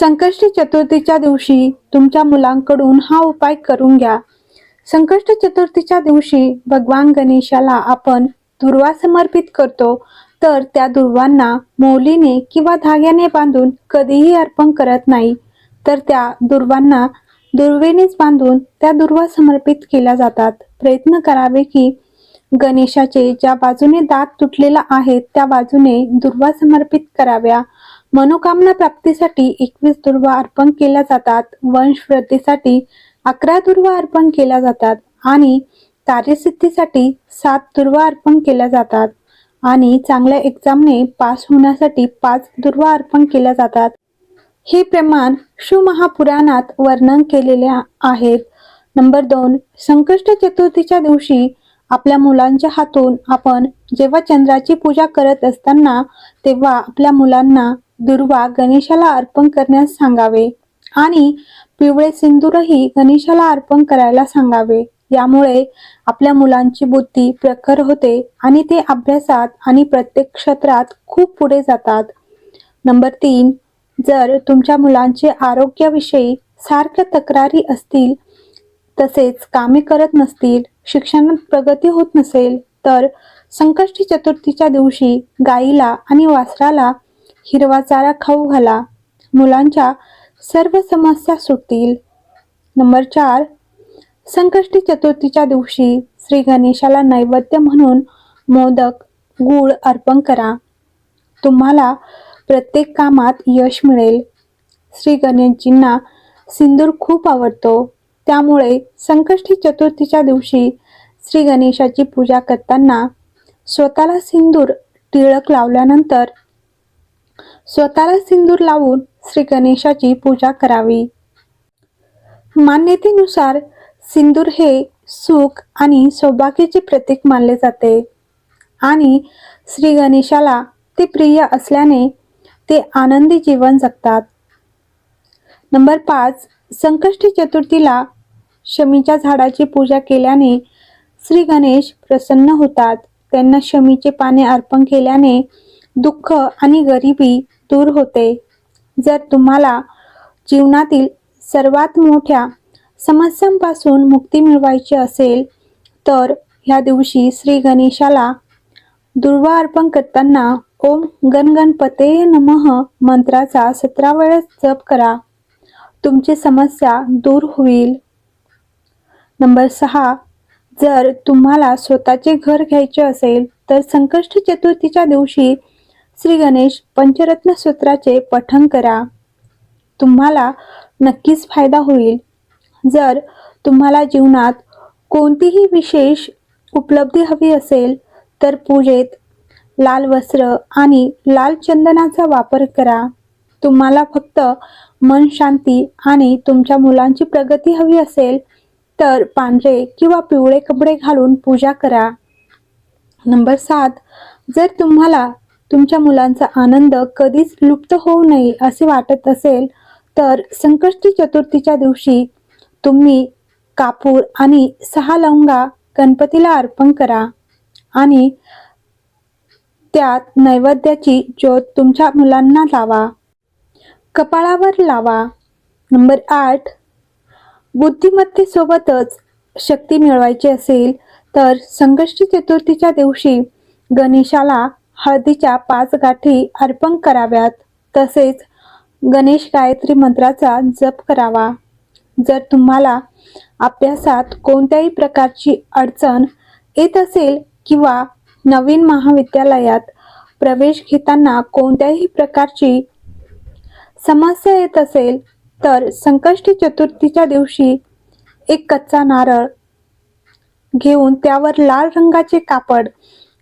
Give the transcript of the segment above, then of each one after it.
संकष्टी चतुर्थीच्या दिवशी तुमच्या मुलांकडून हा उपाय करून घ्या. संकष्ट चतुर्थीच्या दिवशी भगवान गणेशाला आपण दुर्वा समर्पित करतो. तर त्या दुर्वांना मौलीने किंवा धाग्याने बांधून कधीही अर्पण करत नाही. तर त्या दुर्वांना दुर्वेनेच बांधून त्या दुर्वा समर्पित केल्या जातात. प्रयत्न करावे की गणेशाचे ज्या बाजूने दात तुटलेला आहे त्या बाजूने दुर्वा समर्पित कराव्या. मनोकामना प्राप्तीसाठी एकवीस दुर्वा अर्पण केल्या जातात. वंशवृद्धीसाठी अकरा दुर्वा अर्पण केल्या जातात आणि कार्यसिद्धीसाठी सात दुर्वा अर्पण केल्या जातात आणि चांगल्या एक्झामने पास होण्यासाठी पाच दुर्वा अर्पण केल्या जातात. हे प्रमाण शिवमहापुराणात वर्णन केलेले आहेत नंबर दोन संकष्ट चतुर्थीच्या दिवशी आपल्या मुलांच्या हातून आपण जेव्हा चंद्राची पूजा करत असताना तेव्हा आपल्या मुलांना दुर्वा गणेशाला अर्पण करण्यास सांगावे आणि पिवळे सिंदूरही गणेशाला अर्पण करायला सांगावे. यामुळे आपल्या मुलांची बुद्धी प्रखर होते आणि ते अभ्यासात आणि प्रत्येक क्षेत्रात खूप पुढे जातात. नंबर तीन जर तुमच्या मुलांचे आरोग्याविषयी सारख्या तक्रारी असतील तसेच कामे करत नसतील शिक्षणात प्रगती होत नसेल तर संकष्टी चतुर्थीच्या दिवशी गाईला आणि वासराला हिरवा चारा खाऊ घाला. मुलांच्या सर्व समस्या सुटतील. नंबर चार संकष्टी चतुर्थीच्या दिवशी श्री गणेशाला नैवेद्य म्हणून मोदक गूळ अर्पण करा. तुम्हाला प्रत्येक कामात यश मिळेल. श्री गणेशजींना सिंदूर खूप आवडतो. त्यामुळे संकष्टी चतुर्थीच्या दिवशी श्री गणेशाची पूजा करताना स्वतःला सिंदूर टिळक लावल्यानंतर स्वतःला सिंदूर लावून श्री गणेशाची पूजा करावी. मान्यतेनुसार सिंदूर हे सुख आणि सौभाग्याचे प्रतीक मानले जाते आणि श्री गणेशाला ते प्रिय असल्याने ते आनंदी जीवन जगतात. नंबर पाच संकष्टी चतुर्थीला शमीच्या झाडाची पूजा केल्याने श्री गणेश प्रसन्न होतात. त्यांना शमीचे पाने अर्पण केल्याने दुःख आणि गरिबी दूर होते. जर तुम्हाला जीवनातील सर्वात मोठ्या समस्यांपासून मुक्ती मिळवायची असेल तर ह्या दिवशी श्री गणेशाला दुर्वा अर्पण करताना ओम गणगणपते नमः मंत्राचा सतरा वेळेस जप करा. तुमची समस्या दूर होईल. नंबर सहा. जर तुम्हाला स्वतःचे घर घ्यायचे असेल तर संकष्ट चतुर्थीच्या दिवशी श्री गणेश पंचरत्न सूत्राचे पठण करा. तुम्हाला नक्कीच फायदा होईल. जर तुम्हाला जीवनात कोणतीही विशेष उपलब्धी हवी असेल तर पूजेत लाल वस्त्र आणि लाल चंदनाचा वापर करा. तुम्हाला फक्त मन शांती आणि तुमच्या मुलांची प्रगती हवी असेल तर पांढरे किंवा पिवळे कपडे घालून पूजा करा. नंबर सात जर तुम्हाला तुमच्या मुलांचा आनंद कधीच लुप्त होऊ नये असे वाटत असेल तर संकष्टी चतुर्थीच्या दिवशी तुम्ही कापूर आणि सहा लवंगा गणपतीला अर्पण करा आणि त्यात नैवेद्याची ज्योत तुमच्या मुलांना लावा. कपाळावर लावा. नंबर आठ बुद्धिमत्तेसोबतच शक्ती मिळवायची असेल तर संकष्टी चतुर्थीच्या दिवशी गणेशाला हळदीच्या पाच गाठी अर्पण कराव्यात. तसेच गणेश गायत्री मंत्राचा जप करावा. जर तुम्हाला अभ्यासात कोणत्याही प्रकारची अडचण येत असेल किंवा नवीन महाविद्यालयात प्रवेश घेताना कोणत्याही प्रकारची समस्या येत असेल तर संकष्टी चतुर्थीच्या दिवशी एक कच्चा नारळ घेऊन त्यावर लाल रंगाचे कापड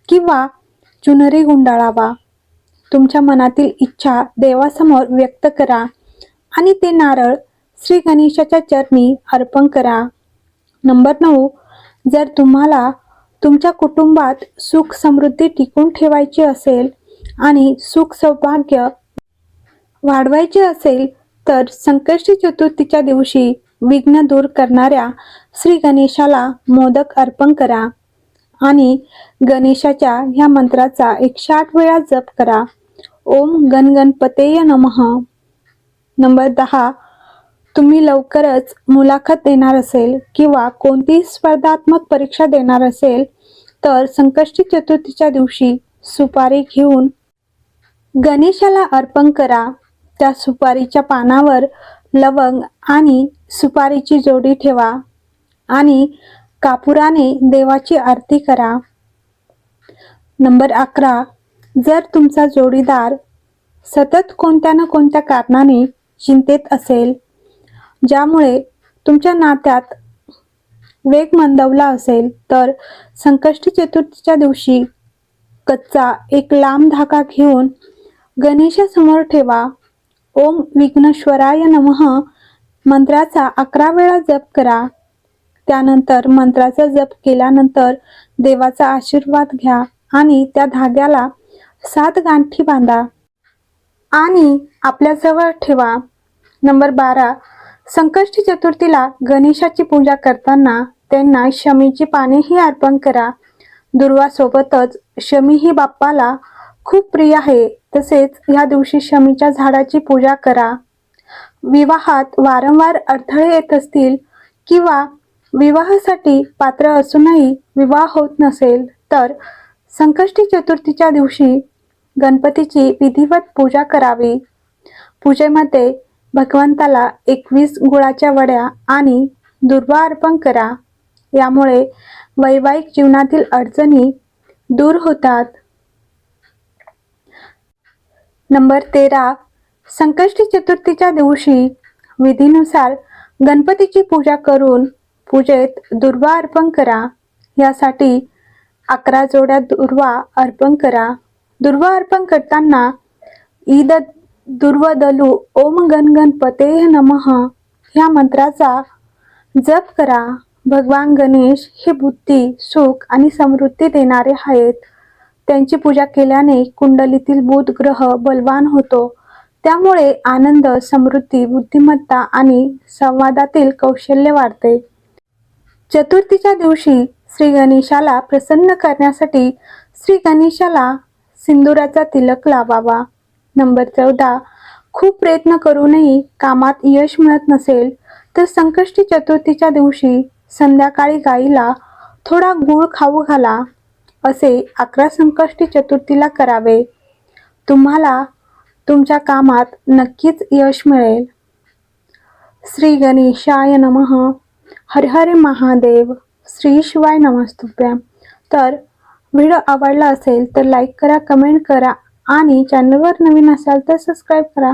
किंवा चुनरी गुंडाळावा. तुमच्या मनातील इच्छा देवासमोर व्यक्त करा आणि ते नारळ श्री गणेशाच्या चरणी अर्पण करा. नंबर नऊ जर तुम्हाला तुमच्या कुटुंबात सुख समृद्धी टिकून ठेवायची असेल आणि सुख सौभाग्य वाढवायचे असेल तर संकष्टी चतुर्थीच्या दिवशी विघ्न दूर करणाऱ्या श्री गणेशाला मोदक अर्पण करा. आणि गणेशाच्या ह्या मंत्राचा एकशे आठ वेळा जप करा. ओम गणगणपतेय नमः. नंबर दहा तुम्ही लवकरच मुलाखत देणार असेल किंवा कोणतीही स्पर्धात्मक परीक्षा देणार असेल तर संकष्टी चतुर्थीच्या दिवशी सुपारी घेऊन गणेशाला अर्पण करा. त्या सुपारीच्या पानावर लवंग आणि सुपारीची जोडी ठेवा आणि कापुराने देवाची आरती करा. नंबर अकरा. जर तुमचा जोडीदार सतत कोणत्या ना कोणत्या कारणाने चिंतेत असेल ज्यामुळे तुमच्या नात्यात वेग मंदवला असेल तर संकष्टी चतुर्थीच्या दिवशी कच्चा एक लांब धागा घेऊन गणेशासमोर ठेवा. ओम विघ्नेश्वराय नमः. मंत्राचा अकरा वेळा जप करा. त्यानंतर मंत्राचा जप केल्यानंतर देवाचा आशीर्वाद घ्या आणि त्या धाग्याला सात गांठी बांधा आणि आपल्याजवळ ठेवा. नंबर बारा. संकष्टी चतुर्थीला गणेशाची पूजा करताना त्यांना शमीची पानेही अर्पण करा. दुर्वासोबतच शमी ही बाप्पाला खूप प्रिय आहे. तसेच या दिवशी शमीच्या झाडाची पूजा करा. विवाहात वारंवार अडथळे येत असतील किंवा विवाहासाठी पात्र असूनही विवाह होत नसेल तर संकष्टी चतुर्थीच्या दिवशी गणपतीची विधिवत पूजा करावी. पूजेमध्ये भगवंताला एकवीस गुळाच्या वड्या आणि दुर्वा अर्पण करा. यामुळे वैवाहिक जीवनातील अडचणी दूर होतात. नंबर तेरा. संकष्टी चतुर्थीच्या दिवशी विधीनुसार गणपतीची पूजा करून पूजेत दुर्वा अर्पण करा. यासाठी अकरा जोड्या दुर्वा अर्पण करा. दुर्वा अर्पण करताना ईद दुर्वदलू ओम गण गणपते नमः ह्या मंत्राचा जप करा. भगवान गणेश हे बुद्धी सुख आणि समृद्धी देणारे आहेत. त्यांची पूजा केल्याने कुंडलीतील बुध ग्रह बलवान होतो. त्यामुळे आनंद समृद्धी बुद्धिमत्ता आणि संवादातील कौशल्य वाढते. चतुर्थीच्या दिवशी श्री गणेशाला प्रसन्न करण्यासाठी श्री गणेशाला सिंदुराचा तिलक लावावा. नंबर चौदा. खूप प्रयत्न करूनही कामात यश मिळत नसेल तर संकष्टी चतुर्थीच्या दिवशी संध्याकाळी गाईला थोडा गूळ खाऊ घाला असे अकरा संकष्टी चतुर्थीला करावे. तुम्हाला तुमच्या कामात नक्कीच यश मिळेल. श्री गणेशाय नमः. हर हर महादेव श्री शिवाय नमस्तुभ्या. तर व्हिडिओ आवडला असेल तर लाईक करा कमेंट करा आणि चॅनलवर नवीन असाल तर सबस्क्राईब करा.